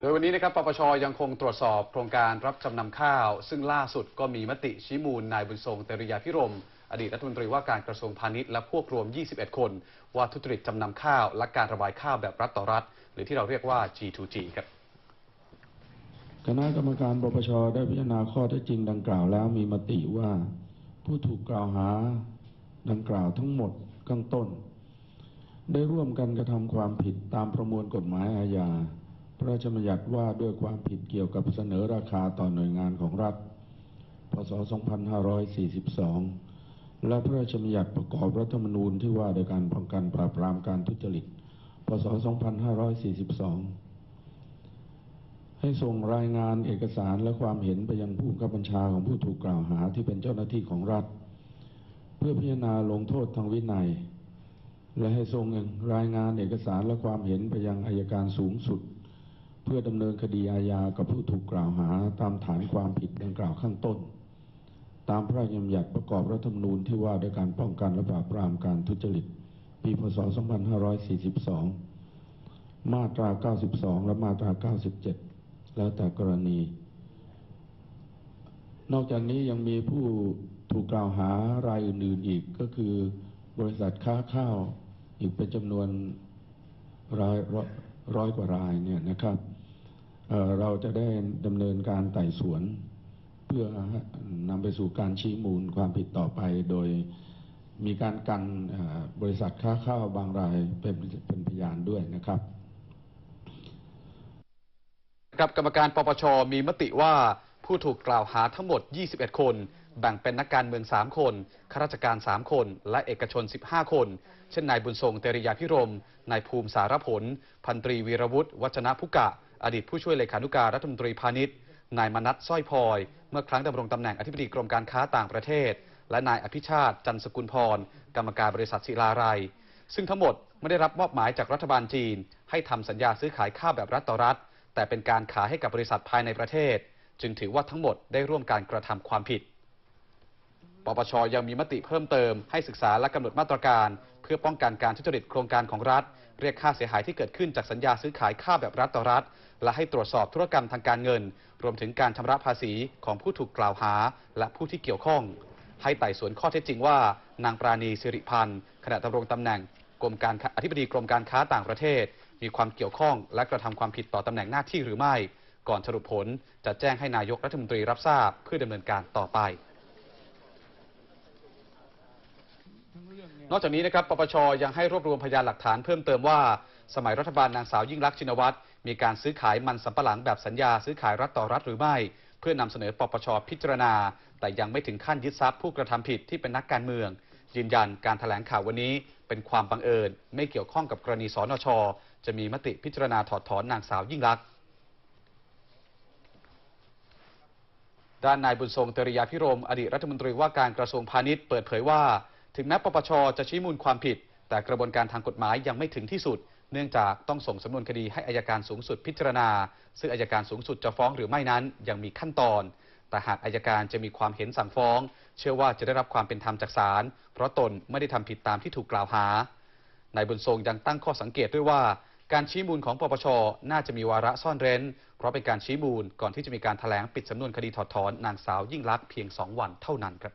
โดยวันนี้นะครับ ปปช ยังคงตรวจสอบโครงการรับจำนำข้าว ซึ่งล่าสุดก็มีมติชี้มูลนายบุญทรงเตริยาพิรม อดีตรัฐมนตรีว่าการกระทรวงพาณิชย์และพวกรวม 21 คน ว่าทุจริตจำนำข้าว และการระบายข้าวแบบรัฐต่อรัฐ หรือที่เราเรียกว่า G2G ครับ คณะกรรมการปปช ได้พิจารณาข้อเท็จจริงดังกล่าวแล้วมีมติว่า ผู้ถูกกล่าวหาดังกล่าวทั้งหมดข้างต้น ได้ร่วมกันกระทำความผิดตามประมวลกฎหมายอาญา พระราชบัญญัติว่าด้วยความผิดเกี่ยวกับเสนอราคาต่อหน่วยงานของรัฐ พศ 2542 และพระราชบัญญัติประกอบรัฐธรรมนูญที่ว่าโดยการป้องกันปราบปรามการทุจริต พศ 2542 ให้ส่งรายงานเอกสารและความเห็นไปยังผู้บังคับบัญชาของผู้ถูกกล่าวหาที่เป็นเจ้าหน้าที่ของรัฐ เพื่อพิจารณาลงโทษทางวินัย และให้ส่งรายงานเอกสารและความเห็นไปยังอายการสูงสุด พื่อดำเนินคดีอาญากับผู้ถูกกล่าวหาตามฐานความผิดดังกล่าวข้างต้น ตามพระราชบัญญัติประกอบรัฐธรรมนูญที่ว่าด้วยการป้องกันและปราบปรามการทุจริต ปีพศ 2542 มาตรา 92 และมาตรา 97 แล้วแต่กรณี นอกจากนี้ยังมีผู้ถูกกล่าวหารายอื่น ๆ อีกก็คือบริษัทค้าข้าวอีกเป็นจำนวนร้อย ร้อยกว่ารายเนี่ยนะครับเเราจะได้ดำเนินการไต่สวน เพื่อนำไปสู่การชี้มูลความผิดต่อไป โดยมีการกันบริษัทค้าข้าวบางรายเป็นเป็นพยานด้วยนะครับครับกรรมการปปชมีมติว่า ผู้ถูกกล่าวหาทั้งหมด 21 คน แบ่งเป็นนักการเมือง 3 คน ข้าราชการ 3 คน และเอกชน 15 คน เช่นนายบุญทรงเตริยาพิรม นายภูมิสารผล พันตรีวีรวุฒิวัฒนพุกะ อดีตผู้ช่วยเลขานุการรัฐมนตรีพาณิชย์ นายมนัทสร้อยพลอย เมื่อครั้งดำรงตำแหน่งอธิบดีกรมการค้าต่างประเทศ และนายอภิชาติ จันทร์สกุลพร กรรมการบริษัทศิลาลัย ซึ่งทั้งหมดไม่ได้รับมอบหมายจากรัฐบาลจีน ให้ทำสัญญาซื้อขายข้าวแบบรัฐต่อรัฐ แต่เป็นการขายให้กับบริษัทภายในประเทศ จึงถือว่าทั้งหมดได้ร่วมการกระทำความผิด ปปชยังมีมติเพิ่มเติมให้ศึกษาและกำหนดมาตรการ เพื่อป้องกันการทุจริตโครงการของรัฐ เรียกค่าเสียหายที่เกิดขึ้นจากสัญญาซื้อขายข้าวแบบรัฐต่อรัฐ และให้ตรวจสอบธุรกรรมทางการเงิน รวมถึงการชำระภาษีของผู้ถูกกล่าวหา และผู้ที่เกี่ยวข้อง ให้ไต่สวนข้อเท็จจริงว่า นางปราณีสิริพันธ์ขณะดำรงตำแหน่งกรมการอธิบดีกรมการค้าต่างประเทศ มีความเกี่ยวข้องและกระทำความผิดต่อตำแหน่งหน้าที่หรือไม่ ก่อนสรุปผลจะแจ้งให้นายกรัฐมนตรีรับทราบเพื่อดำเนินการต่อไปนอกจากนี้นะครับ ปปช ยังให้รวบรวมพยานหลักฐานเพิ่มเติมว่า สมัยรัฐบาลนางสาวยิ่งลักษณ์ชินวัตรมีการซื้อขายมันสำปะหลังแบบสัญญาซื้อขายรัฐต่อรัฐหรือไม่ เพื่อนำเสนอปปช พิจารณา แต่ยังไม่ถึงขั้นยึดทรัพย์ผู้กระทำผิดที่เป็นนักการเมือง ยืนยันการถแถลงข่าววันนี้เป็นความบังเอิญ ไม่เกี่ยวข้องกับกรณีสนช จะมีมติพิจารณาถอดถอนนางสาวยิ่งลักษ ด้านนายบุญทรงเตริยาพิรม อดีตรัฐมนตรีว่าการกระทรวงพาณิชย์เปิดเผยว่า ถึงแม้ปปชจะชี้มูลความผิด แต่กระบวนการทางกฎหมายยังไม่ถึงที่สุด เนื่องจากต้องส่งสำนวนคดีให้อายการสูงสุดพิจารณา ซึ่งอายการสูงสุดจะฟ้องหรือไม่นั้นยังมีขั้นตอน แต่หากอายการจะมีความเห็นสั่งฟ้อง เชื่อว่าจะได้รับความเป็นธรรมจากศาลเพราะตนไม่ได้ทำผิดตามที่ถูกกล่าวหานายบุญทรงยังตั้งข้อสังเกตด้วยว่า การชี้มูลของปปช น่าจะมีวาระซ่อนเร้น เพราะเป็นการชี้มูลก่อนที่จะมีการแถลงปิดสำนวนคดีถอดถอนนางสาวยิ่งลักษณ์เพียง 2 วันเท่านั้นครับ